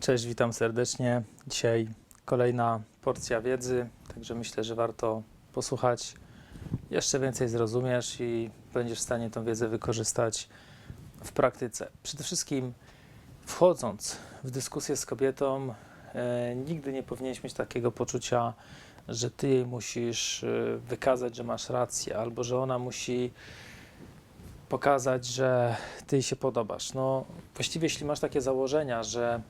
Cześć, witam serdecznie. Dzisiaj kolejna porcja wiedzy, także myślę, że warto posłuchać. Jeszcze więcej zrozumiesz i będziesz w stanie tę wiedzę wykorzystać w praktyce. Przede wszystkim, wchodząc w dyskusję z kobietą, e, nigdy nie powinieneś mieć takiego poczucia, że ty jej musisz e, wykazać, że masz rację, albo że ona musi pokazać, że ty jej się podobasz. No, właściwie, jeśli masz takie założenia, że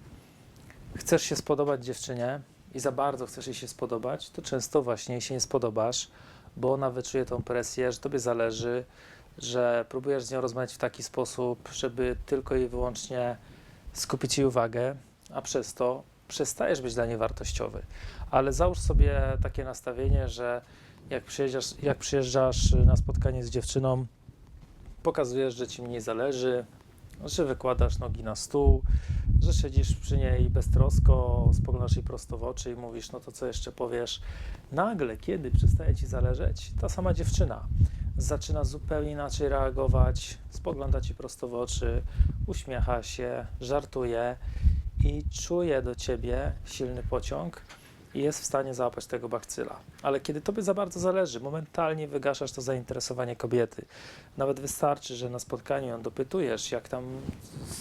chcesz się spodobać dziewczynie i za bardzo chcesz jej się spodobać, to często właśnie jej się nie spodobasz, bo ona wyczuje tą presję, że tobie zależy, że próbujesz z nią rozmawiać w taki sposób, żeby tylko i wyłącznie skupić jej uwagę, a przez to przestajesz być dla niej wartościowy. Ale załóż sobie takie nastawienie, że jak przyjeżdżasz, jak przyjeżdżasz na spotkanie z dziewczyną, pokazujesz, że ci mniej zależy, że wykładasz nogi na stół, że siedzisz przy niej beztrosko, spoglądasz jej prosto w oczy i mówisz, no to co jeszcze powiesz. Nagle, kiedy przestaje ci zależeć, ta sama dziewczyna zaczyna zupełnie inaczej reagować, spogląda ci prosto w oczy, uśmiecha się, żartuje i czuje do ciebie silny pociąg i jest w stanie załapać tego bakcyla. Ale kiedy tobie za bardzo zależy, momentalnie wygaszasz to zainteresowanie kobiety. Nawet wystarczy, że na spotkaniu ją dopytujesz, jak tam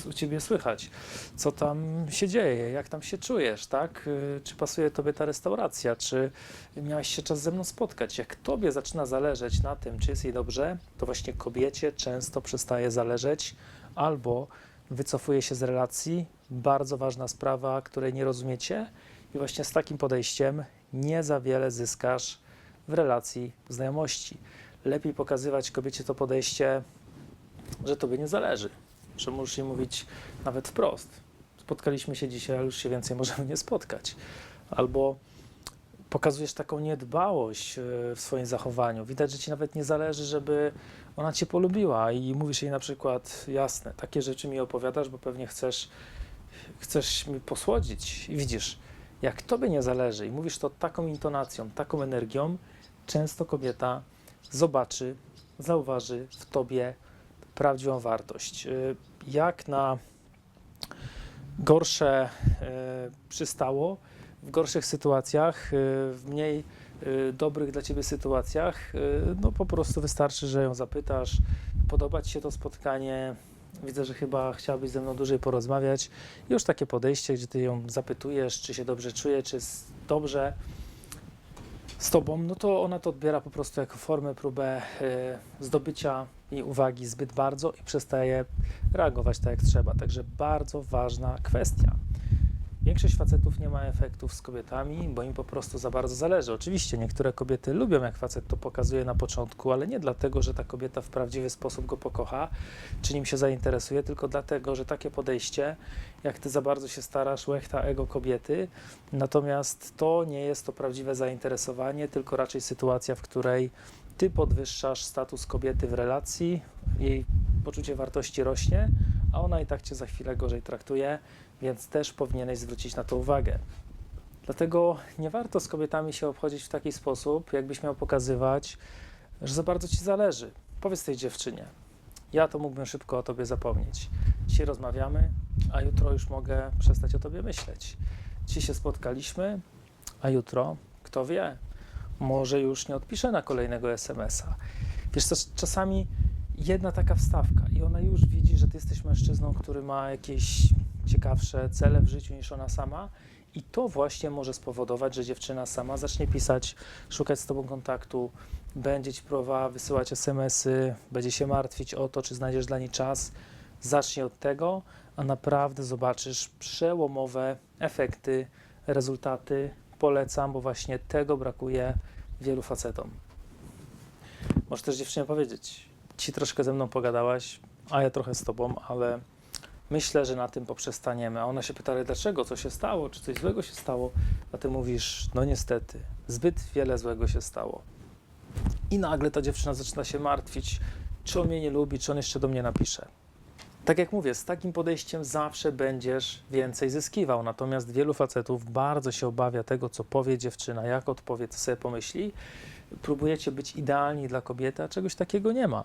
u ciebie słychać, co tam się dzieje, jak tam się czujesz, tak? Y, Czy pasuje tobie ta restauracja, czy miałeś się czas ze mną spotkać. Jak tobie zaczyna zależeć na tym, czy jest jej dobrze, to właśnie kobiecie często przestaje zależeć albo wycofuje się z relacji. Bardzo ważna sprawa, której nie rozumiecie. I właśnie z takim podejściem nie za wiele zyskasz w relacji znajomości. Lepiej pokazywać kobiecie to podejście, że tobie nie zależy, że możesz jej mówić nawet wprost. Spotkaliśmy się dzisiaj, ale już się więcej możemy nie spotkać. Albo pokazujesz taką niedbałość e, w swoim zachowaniu. Widać, że ci nawet nie zależy, żeby ona cię polubiła i mówisz jej na przykład, jasne, takie rzeczy mi opowiadasz, bo pewnie chcesz, chcesz mi posłodzić i widzisz, jak tobie nie zależy i mówisz to taką intonacją, taką energią, często kobieta zobaczy, zauważy w tobie prawdziwą wartość. Y, Jak na gorsze e, przystało, w gorszych sytuacjach, y, w mniej y, dobrych dla ciebie sytuacjach, y, no po prostu wystarczy, że ją zapytasz, podoba ci się to spotkanie, widzę, że chyba chciałabyś ze mną dłużej porozmawiać. Już takie podejście, gdzie ty ją zapytujesz, czy się dobrze czuje, czy jest dobrze z tobą, no to ona to odbiera po prostu jako formę, próbę y, zdobycia jej uwagi zbyt bardzo i przestaje reagować tak jak trzeba. Także bardzo ważna kwestia. Większość facetów nie ma efektów z kobietami, bo im po prostu za bardzo zależy. Oczywiście niektóre kobiety lubią, jak facet to pokazuje na początku, ale nie dlatego, że ta kobieta w prawdziwy sposób go pokocha, czy nim się zainteresuje, tylko dlatego, że takie podejście, jak ty za bardzo się starasz, łechta ego kobiety, natomiast to nie jest to prawdziwe zainteresowanie, tylko raczej sytuacja, w której ty podwyższasz status kobiety w relacji, jej poczucie wartości rośnie, a ona i tak cię za chwilę gorzej traktuje, więc też powinieneś zwrócić na to uwagę. Dlatego nie warto z kobietami się obchodzić w taki sposób, jakbyś miał pokazywać, że za bardzo ci zależy. Powiedz tej dziewczynie, ja to mógłbym szybko o tobie zapomnieć. Dzisiaj rozmawiamy, a jutro już mogę przestać o tobie myśleć. Dzisiaj się spotkaliśmy, a jutro, kto wie, może już nie odpiszę na kolejnego SMS-a. Wiesz co, czasami jedna taka wstawka i ona już widzi, że ty jesteś mężczyzną, który ma jakieś ciekawsze cele w życiu niż ona sama i to właśnie może spowodować, że dziewczyna sama zacznie pisać, szukać z tobą kontaktu, będzie ci próbowała wysyłać SMS-y, będzie się martwić o to, czy znajdziesz dla niej czas. Zacznij od tego, a naprawdę zobaczysz przełomowe efekty, rezultaty. Polecam, bo właśnie tego brakuje wielu facetom. Możesz też dziewczynie powiedzieć, ci troszkę ze mną pogadałaś, a ja trochę z tobą, ale myślę, że na tym poprzestaniemy. A ona się pyta, dlaczego, co się stało, czy coś złego się stało? A ty mówisz, no niestety, zbyt wiele złego się stało. I nagle ta dziewczyna zaczyna się martwić, czy on mnie nie lubi, czy on jeszcze do mnie napisze. Tak jak mówię, z takim podejściem zawsze będziesz więcej zyskiwał. Natomiast wielu facetów bardzo się obawia tego, co powie dziewczyna, jak odpowie, co sobie pomyśli. Próbujecie być idealni dla kobiety, a czegoś takiego nie ma.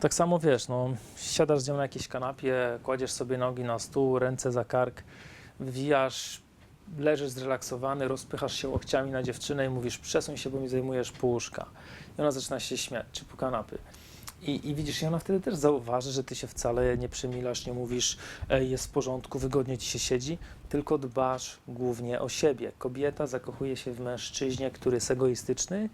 Tak samo wiesz, no, siadasz z nią na jakiejś kanapie, kładziesz sobie nogi na stół, ręce za kark, wwijasz, leżysz zrelaksowany, rozpychasz się łokciami na dziewczynę i mówisz przesuń się, bo mi zajmujesz pół łóżka. I ona zaczyna się śmiać, czy po kanapy. I, I widzisz, i ona wtedy też zauważy, że ty się wcale nie przemilasz, nie mówisz, jest w porządku, wygodnie ci się siedzi, tylko dbasz głównie o siebie. Kobieta zakochuje się w mężczyźnie, który jest egoistyczny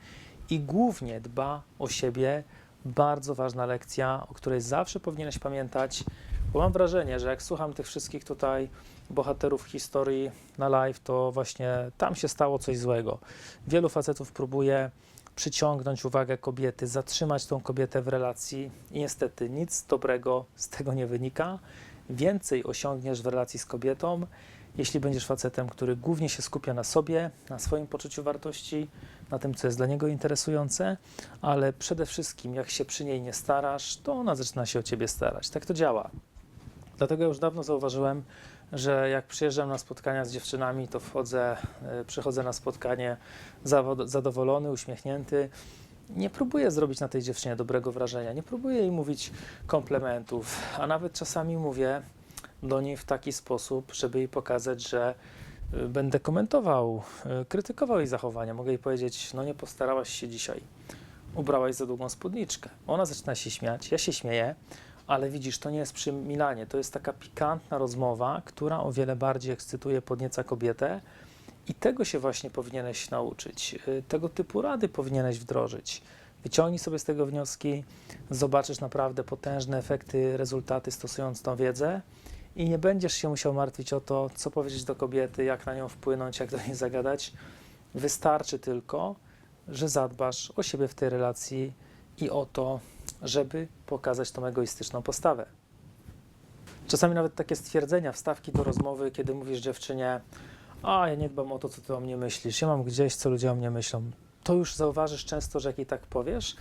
i głównie dba o siebie. Bardzo ważna lekcja, o której zawsze powinieneś pamiętać, bo mam wrażenie, że jak słucham tych wszystkich tutaj bohaterów historii na live, to właśnie tam się stało coś złego. Wielu facetów próbuje przyciągnąć uwagę kobiety, zatrzymać tą kobietę w relacji i niestety nic dobrego z tego nie wynika. Więcej osiągniesz w relacji z kobietą, jeśli będziesz facetem, który głównie się skupia na sobie, na swoim poczuciu wartości, na tym, co jest dla niego interesujące, ale przede wszystkim, jak się przy niej nie starasz, to ona zaczyna się o ciebie starać. Tak to działa. Dlatego już dawno zauważyłem, że jak przyjeżdżam na spotkania z dziewczynami, to wchodzę, e, przychodzę na spotkanie zadowolony, uśmiechnięty. Nie próbuję zrobić na tej dziewczynie dobrego wrażenia, nie próbuję jej mówić komplementów, a nawet czasami mówię do niej w taki sposób, żeby jej pokazać, że y, będę komentował, y, krytykował jej zachowania. Mogę jej powiedzieć, no nie postarałaś się dzisiaj, ubrałaś za długą spódniczkę. Ona zaczyna się śmiać, ja się śmieję, ale widzisz, to nie jest przymilanie, to jest taka pikantna rozmowa, która o wiele bardziej ekscytuje, podnieca kobietę i tego się właśnie powinieneś nauczyć. Y, Tego typu rady powinieneś wdrożyć. Wyciągnij sobie z tego wnioski, zobaczysz naprawdę potężne efekty, rezultaty stosując tą wiedzę i nie będziesz się musiał martwić o to, co powiedzieć do kobiety, jak na nią wpłynąć, jak do niej zagadać. Wystarczy tylko, że zadbasz o siebie w tej relacji i o to, żeby pokazać tą egoistyczną postawę. Czasami nawet takie stwierdzenia, wstawki do rozmowy, kiedy mówisz dziewczynie, a ja nie dbam o to, co ty o mnie myślisz, ja mam gdzieś, co ludzie o mnie myślą. To już zauważysz często, że jak jej tak powiesz,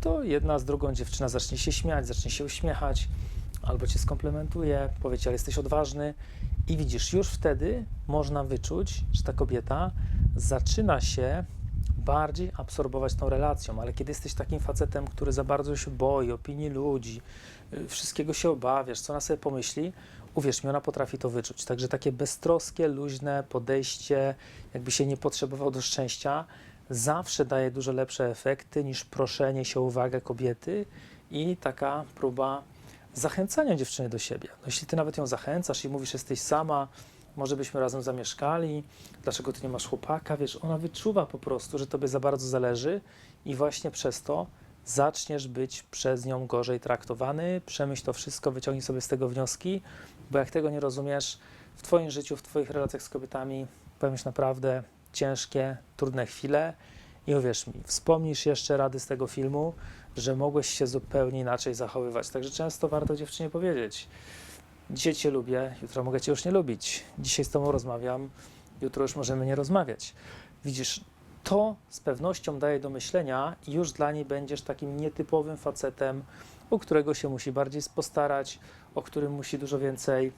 to jedna z drugą dziewczyna zacznie się śmiać, zacznie się uśmiechać, albo cię skomplementuje, powie ci, ale jesteś odważny. I widzisz, już wtedy można wyczuć, że ta kobieta zaczyna się bardziej absorbować tą relacją, ale kiedy jesteś takim facetem, który za bardzo się boi opinii ludzi, y, wszystkiego się obawiasz, co ona sobie pomyśli, uwierz mi, ona potrafi to wyczuć. Także takie beztroskie, luźne podejście, jakby się nie potrzebował do szczęścia, zawsze daje dużo lepsze efekty niż proszenie się o uwagę kobiety i taka próba zachęcania dziewczyny do siebie. No, jeśli ty nawet ją zachęcasz i mówisz, jesteś sama, może byśmy razem zamieszkali, dlaczego ty nie masz chłopaka, wiesz, ona wyczuwa po prostu, że tobie za bardzo zależy i właśnie przez to zaczniesz być przez nią gorzej traktowany, przemyśl to wszystko, wyciągnij sobie z tego wnioski, bo jak tego nie rozumiesz, w twoim życiu, w twoich relacjach z kobietami się naprawdę ciężkie, trudne chwile i uwierz mi, wspomnisz jeszcze rady z tego filmu, że mogłeś się zupełnie inaczej zachowywać. Także często warto dziewczynie powiedzieć, dzisiaj cię lubię, jutro mogę cię już nie lubić, dzisiaj z tobą rozmawiam, jutro już możemy nie rozmawiać. Widzisz, to z pewnością daje do myślenia i już dla niej będziesz takim nietypowym facetem, u którego się musi bardziej postarać, o którym musi dużo więcej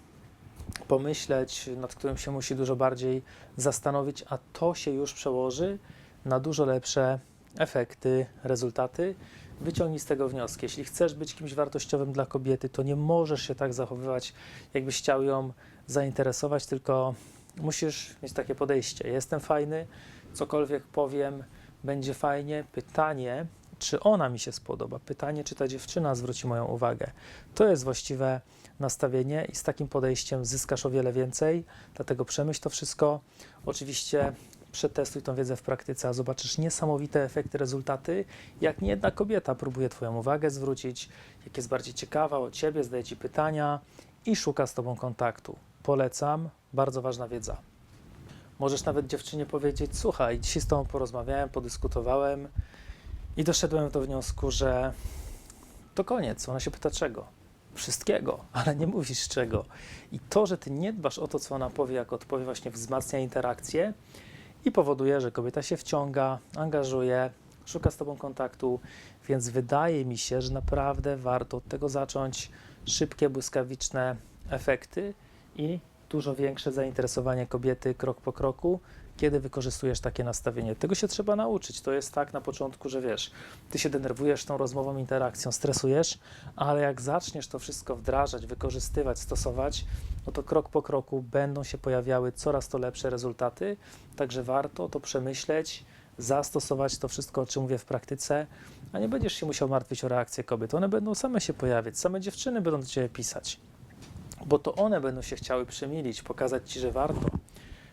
pomyśleć, nad którym się musi dużo bardziej zastanowić, a to się już przełoży na dużo lepsze efekty, rezultaty. Wyciągnij z tego wnioski. Jeśli chcesz być kimś wartościowym dla kobiety, to nie możesz się tak zachowywać, jakbyś chciał ją zainteresować, tylko musisz mieć takie podejście. Jestem fajny, cokolwiek powiem, będzie fajnie. Pytanie, czy ona mi się spodoba? Pytanie, czy ta dziewczyna zwróci moją uwagę? To jest właściwe nastawienie i z takim podejściem zyskasz o wiele więcej, dlatego przemyśl to wszystko. Oczywiście przetestuj tą wiedzę w praktyce, a zobaczysz niesamowite efekty, rezultaty, jak niejedna kobieta próbuje Twoją uwagę zwrócić, jak jest bardziej ciekawa o Ciebie, zadaje Ci pytania i szuka z Tobą kontaktu. Polecam, bardzo ważna wiedza. Możesz nawet dziewczynie powiedzieć, słuchaj, dzisiaj z Tobą porozmawiałem, podyskutowałem i doszedłem do wniosku, że to koniec. Ona się pyta czego? Wszystkiego, ale nie mówisz czego. I to, że Ty nie dbasz o to, co ona powie, jak odpowie, właśnie wzmacnia interakcję i powoduje, że kobieta się wciąga, angażuje, szuka z Tobą kontaktu, więc wydaje mi się, że naprawdę warto od tego zacząć. Szybkie, błyskawiczne efekty i dużo większe zainteresowanie kobiety krok po kroku, kiedy wykorzystujesz takie nastawienie. Tego się trzeba nauczyć. To jest tak na początku, że wiesz, ty się denerwujesz tą rozmową, interakcją, stresujesz, ale jak zaczniesz to wszystko wdrażać, wykorzystywać, stosować, no to krok po kroku będą się pojawiały coraz to lepsze rezultaty. Także warto to przemyśleć, zastosować to wszystko, o czym mówię w praktyce, a nie będziesz się musiał martwić o reakcję kobiet. One będą same się pojawiać, same dziewczyny będą do ciebie pisać, bo to one będą się chciały przemilić, pokazać ci, że warto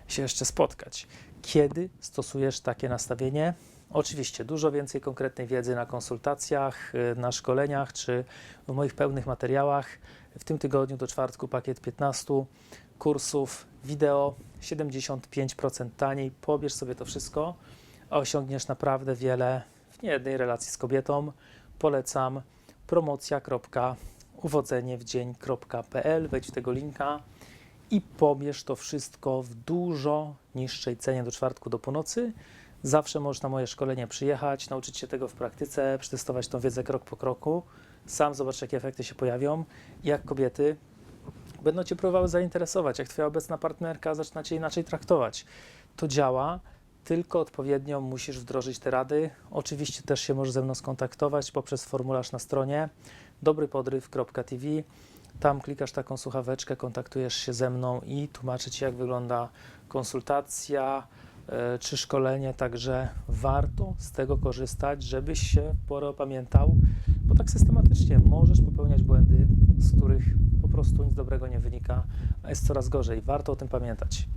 się jeszcze spotkać. Kiedy stosujesz takie nastawienie? Oczywiście dużo więcej konkretnej wiedzy na konsultacjach, y, na szkoleniach czy w moich pełnych materiałach. W tym tygodniu do czwartku pakiet 15 kursów wideo 75% taniej. Pobierz sobie to wszystko, a osiągniesz naprawdę wiele w niejednej relacji z kobietą. Polecam promocja.uwodzeniewdzień.pl. Wejdź w tego linka i pobierz to wszystko w dużo niższej cenie do czwartku do północy. Zawsze możesz na moje szkolenie przyjechać, nauczyć się tego w praktyce, przetestować tą wiedzę krok po kroku. Sam zobacz, jakie efekty się pojawią jak kobiety będą Cię próbowały zainteresować, jak Twoja obecna partnerka zaczyna Cię inaczej traktować. To działa, tylko odpowiednio musisz wdrożyć te rady. Oczywiście też się możesz ze mną skontaktować poprzez formularz na stronie dobrypodryw.tv. Tam klikasz taką słuchaweczkę, kontaktujesz się ze mną i tłumaczę Ci, jak wygląda konsultacja czy szkolenie. Także warto z tego korzystać, żebyś się porę opamiętał, bo tak systematycznie możesz popełniać błędy, z których po prostu nic dobrego nie wynika, a jest coraz gorzej. Warto o tym pamiętać.